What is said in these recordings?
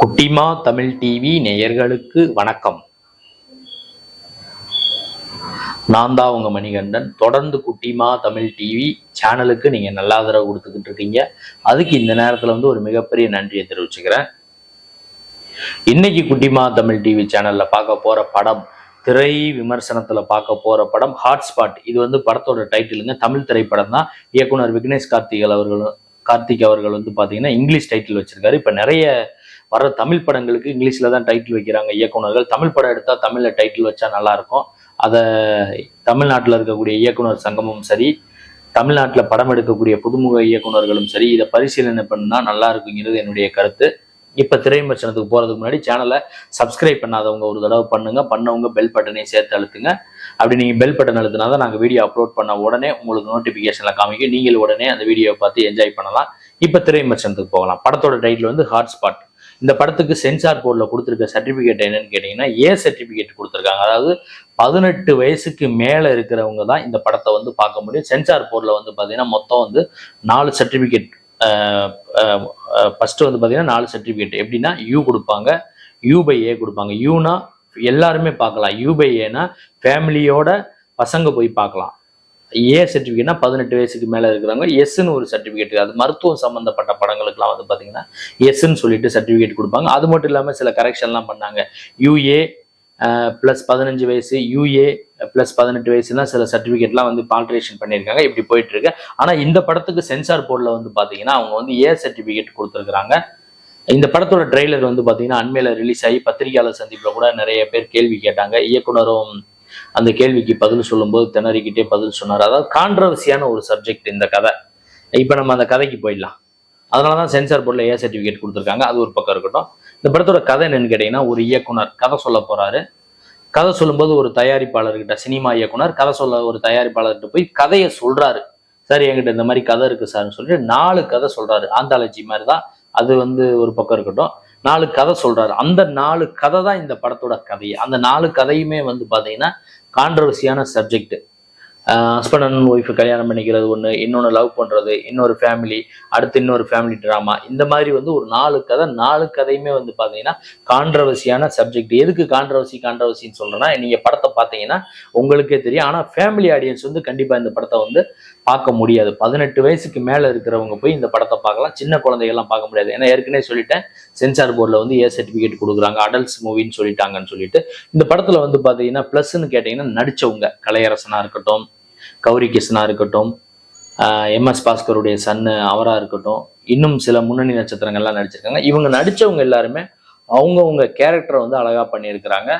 குட்டிமா தமிழ் டிவி நேயர்களுக்கு வணக்கம். நான் தான் உங்க மணிகண்டன். தொடர்ந்து குட்டிமா தமிழ் டிவி சேனலுக்கு நீங்க நல்ல ஆதரவு கொடுத்துக்கிட்டு இருக்கீங்க. அதுக்கு இந்த நேரத்துல வந்து ஒரு மிகப்பெரிய நன்றியை தெரிவிச்சுக்கிறேன். இன்னைக்கு குட்டிமா தமிழ் டிவி சேனல்ல பார்க்க போற படம் திரை விமர்சனத்தில் பார்க்க போகிற படம் ஹாட்ஸ்பாட் இது வந்து படத்தோட டைட்டிலுங்க தமிழ் திரைப்படம் தான் இயக்குனர் விக்னேஷ் கார்த்திகல் அவர்களும் கார்த்திக் அவர்கள் வந்து பார்த்தீங்கன்னா இங்கிலீஷ் டைட்டில் வச்சிருக்காரு. இப்போ நிறைய வர தமிழ் படங்களுக்கு இங்கிலீஷில் தான் டைட்டில் வைக்கிறாங்க இயக்குனர்கள் தமிழ் படம் எடுத்தா தமிழில் டைட்டில் வச்சா நல்லாயிருக்கும் அதை தமிழ்நாட்டில் இருக்கக்கூடிய இயக்குனர் சங்கமும் சரி தமிழ்நாட்டில் படம் எடுக்கக்கூடிய புதுமுக இயக்குனர்களும் சரி இதை பரிசீலனை பண்ணால் நல்லா இருக்குங்கிறது என்னுடைய கருத்து. இப்ப திரை விமர்சனத்துக்கு போறதுக்கு முன்னாடி சேனலை சப்ஸ்கிரைப் பண்ணாதவங்க ஒரு தடவை பண்ணுங்க. பண்ணவங்க பெல் பட்டனையும் சேர்த்து அழுத்துங்க. அப்படி நீங்க பெல் பட்டன் அழுத்தினா தான் நாங்கள் வீடியோ அப்லோட் பண்ண உடனே உங்களுக்கு நோட்டிபிகேஷன்ல காமிக்கும். நீங்கள் உடனே அந்த வீடியோவை பார்த்து என்ஜாய் பண்ணலாம். இப்ப திரை விமர்சனத்துக்கு போகலாம். படத்தோட டைட்டில் வந்து ஹாட்ஸ்பாட் இந்த படத்துக்கு சென்சார் போர்டில் கொடுத்துருக்க சர்டிஃபிகேட் என்னன்னு கேட்டிங்கன்னா ஏ சர்டிஃபிகேட் கொடுத்துருக்காங்க. அதாவது பதினெட்டு வயசுக்கு மேலே இருக்கிறவங்க தான் இந்த படத்தை வந்து பார்க்க முடியும். சென்சார் போர்டில் வந்து பார்த்தீங்கன்னா மொத்தம் வந்து நாலு சர்டிஃபிகேட் ஃபஸ்ட்டு வந்து பார்த்தீங்கன்னா நாலு சர்டிஃபிகேட் எப்படின்னா யூ கொடுப்பாங்க. யூ பை ஏ கொடுப்பாங்க. யூனா எல்லாருமே பார்க்கலாம். யூ பை ஏனா ஃபேமிலியோட பசங்க போய் பார்க்கலாம். ஏ சர்டிஃபிகேட்னா பதினெட்டு வயசுக்கு மேலே இருக்கிறவங்க எஸ்ன்னு ஒரு சர்டிஃபிகேட் அது மருத்துவம் சம்மந்தப்பட்ட படங்களுக்குலாம் வந்து பார்த்தீங்கன்னா எஸ்ன்னு சொல்லிட்டு சர்டிஃபிகேட் கொடுப்பாங்க. அது மட்டும் இல்லாமல் சில கரெக்ஷன்லாம் பண்ணாங்க. யூஏ ப்ளஸ் பதினஞ்சு வயசு. யூஏ ப்ளஸ் பதினெட்டு வயசுலாம் சில சர்டிஃபிகேட்லாம் வந்து ஆல்ட்ரேஷன் பண்ணியிருக்காங்க. இப்படி போயிட்டு இருக்கு ஆனால் இந்த படத்துக்கு சென்சார் போர்டில் வந்து பார்த்தீங்கன்னா அவங்க வந்து ஏ சர்டிஃபிகேட் கொடுத்துருக்குறாங்க. இந்த படத்தோட ட்ரெய்லர் வந்து பார்த்தீங்கன்னா அண்மையில் ரிலீஸ் ஆகி பத்திரிகையாளர் சந்திப்பில் கூட நிறைய பேர் கேள்வி கேட்டாங்க. இயக்குனரும் அந்த கேள்விக்கு பதில் சொல்லும்போது திணறிக்கிட்டே பதில் சொன்னார். அதாவது கான்ட்ரவர்சியான ஒரு சப்ஜெக்ட் இந்த கதை. இப்போ நம்ம அந்த கதைக்கு போயிடலாம். அதனால தான் சென்சார் போர்டில் ஏ சர்டிஃபிகேட் கொடுத்துருக்காங்க. அது ஒரு பக்கம் இருக்கட்டும். இந்த படத்தோட கதை என்னன்னு கேட்டிங்கன்னா ஒரு இயக்குனர் கதை சொல்ல போறாரு. கதை சொல்லும்போது ஒரு தயாரிப்பாளர்கிட்ட சினிமா இயக்குனர் கதை சொல்ல ஒரு தயாரிப்பாளர்கிட்ட போய் கதையை சொல்றாரு. சார் என்கிட்ட இந்த மாதிரி கதை இருக்கு சார்னு சொல்லிட்டு நாலு கதை சொல்றாரு. ஆந்தாலஜி மாதிரி தான். அது வந்து ஒரு பக்கம் இருக்கட்டும். நாலு கதை சொல்றாரு. அந்த நாலு கதை தான் இந்த படத்தோட கதையை அந்த நாலு கதையுமே வந்து பாத்தீங்கன்னா கான்ட்ரவர்சியான சப்ஜெக்ட் ஹஸ்பண்ட் அண்ட் ஒய்ஃப் கல்யாணம் பண்ணிக்கிறது ஒன்று இன்னொன்று லவ் பண்ணுறது இன்னொரு ஃபேமிலி அடுத்து இன்னொரு ஃபேமிலி ட்ராமா இந்த மாதிரி வந்து ஒரு நாலு கதை நாலு கதையுமே வந்து பார்த்தீங்கன்னா கான்ட்ரவர்சியான சப்ஜெக்ட் எதுக்கு கான்ட்ரவர்சி கான்ட்ரவர்சின்னு சொல்கிறேன்னா நீங்கள் படத்தை பார்த்தீங்கன்னா உங்களுக்கே தெரியும். ஆனால் ஃபேமிலி ஆடியன்ஸ் வந்து கண்டிப்பாக இந்த படத்தை வந்து பார்க்க முடியாது. பதினெட்டு வயசுக்கு மேலே இருக்கிறவங்க போய் இந்த படத்தை பார்க்கலாம். சின்ன குழந்தைகள்லாம் பார்க்க முடியாது. ஏன்னா ஏற்கனவே சொல்லிட்டேன் சென்சார் போர்டில் வந்து ஏ சர்டிஃபிகேட் கொடுக்குறாங்க. அடல்ட்ஸ் மூவின்னு சொல்லிட்டாங்கன்னு சொல்லிட்டு இந்த படத்தில் வந்து பார்த்தீங்கன்னா ப்ளஸ்ன்னு கேட்டிங்கன்னா நடித்தவங்க கலையரசனாக இருக்கட்டும் கௌரி கிருஷ்ணா இருக்கட்டும் எம்எஸ் பாஸ்கருடைய சன்னு அவராக இருக்கட்டும் இன்னும் சில முன்னணி நட்சத்திரங்கள்லாம் நடிச்சிருக்காங்க. இவங்க நடித்தவங்க எல்லாருமே அவங்கவுங்க கேரக்டரை வந்து அழகாக பண்ணியிருக்கிறாங்க.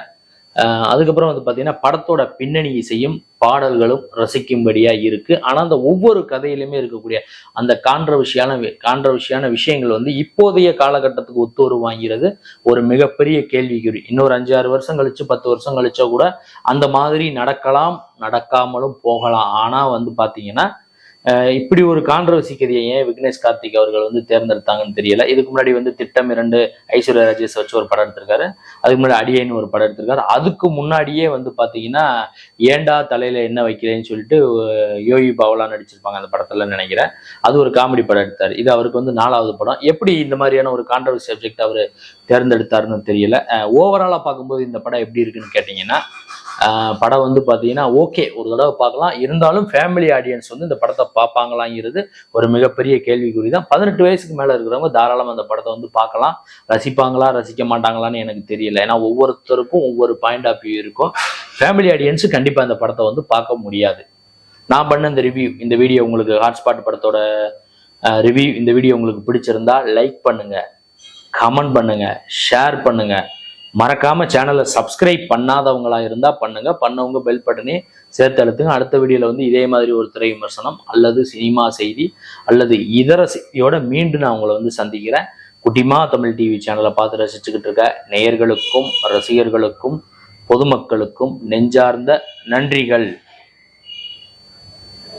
அதுக்கப்புறம் வந்து பார்த்தீங்கன்னா படத்தோட பின்னணி இசையும் பாடல்களும் ரசிக்கும்படியாக இருக்கு. ஆனால் அந்த ஒவ்வொரு கதையிலுமே இருக்கக்கூடிய அந்த கான்ட்ரவர்ஷியான கான்ட்ரவர்ஷியான விஷயங்கள் வந்து இப்போதைய காலகட்டத்துக்கு ஒத்து வாங்கிறது ஒரு மிகப்பெரிய கேள்விக்குறி. இன்னொரு அஞ்சு ஆறு வருஷம் கழிச்சு பத்து வருஷம் கழிச்சா கூட அந்த மாதிரி நடக்கலாம் நடக்காமலும் போகலாம். ஆனால் வந்து பார்த்தீங்கன்னா இப்படி ஒரு கான்ட்ரவர்சி கதையை ஏன் விக்னேஷ் கார்த்திக் அவர்கள் வந்து தேர்ந்தெடுத்தாங்கன்னு தெரியல. இதுக்கு முன்னாடி வந்து திட்டம் இரண்டு ஐஸ்வர்யா ராஜேஷ் வச்சு ஒரு படம் எடுத்திருக்காரு. அதுக்கு முன்னாடி அடியைன்னு ஒரு படம் எடுத்திருக்காரு. அதுக்கு முன்னாடியே வந்து பாத்தீங்கன்னா ஏண்டா தலையில என்ன வைக்கிறேன்னு சொல்லிட்டு யோகி பாவலா நடிச்சிருப்பாங்க அந்த படத்துல நினைக்கிறேன். அது ஒரு காமெடி படம் எடுத்தார். இது அவருக்கு வந்து நாலாவது படம். எப்படி இந்த மாதிரியான ஒரு கான்ட்ரவர்சி சப்ஜெக்ட் அவர் தேர்ந்தெடுத்தாருன்னு தெரியல. ஓவராலா பார்க்கும்போது இந்த படம் எப்படி இருக்குன்னு கேட்டிங்கன்னா படம் வந்து பார்த்தீங்கன்னா ஓகே ஒரு தடவை பார்க்கலாம். இருந்தாலும் ஃபேமிலி ஆடியன்ஸ் வந்து இந்த படத்தை பார்ப்பாங்களாங்கிறது ஒரு மிகப்பெரிய கேள்விக்குறி தான் பதினெட்டு வயசுக்கு மேலே இருக்கிறவங்க தாராளமாக அந்த படத்தை வந்து பார்க்கலாம். ரசிப்பாங்களா ரசிக்க மாட்டாங்களான்னு எனக்கு தெரியல. ஏன்னா ஒவ்வொருத்தருக்கும் ஒவ்வொரு பாயிண்ட் ஆஃப் வியூ இருக்கும். ஃபேமிலி ஆடியன்ஸு கண்டிப்பாக அந்த படத்தை வந்து பார்க்க முடியாது. நான் பண்ண இந்த ரிவ்யூ இந்த வீடியோ உங்களுக்கு ஹாட்ஸ்பாட் படத்தோட ரிவ்யூ இந்த வீடியோ உங்களுக்கு பிடிச்சிருந்தா லைக் பண்ணுங்க கமெண்ட் பண்ணுங்க ஷேர் பண்ணுங்க. மறக்காம சேனலை சப்ஸ்கிரைப் பண்ணாதவங்களா இருந்தா பண்ணுங்க. பண்ணவங்க பெல் பட்டனே சேர்த்து அழுத்துங்க. அடுத்த வீடியோல வந்து இதே மாதிரி ஒரு திரை விமர்சனம் அல்லது சினிமா செய்தி அல்லது இதர செய்தியோட மீண்டும் நான் உங்களை வந்து சந்திக்கிறேன். குட்டிமா தமிழ் டிவி சேனலை பார்த்து ரசிச்சுக்கிட்டு இருக்க நேயர்களுக்கும் ரசிகர்களுக்கும் பொதுமக்களுக்கும் நெஞ்சார்ந்த நன்றிகள்.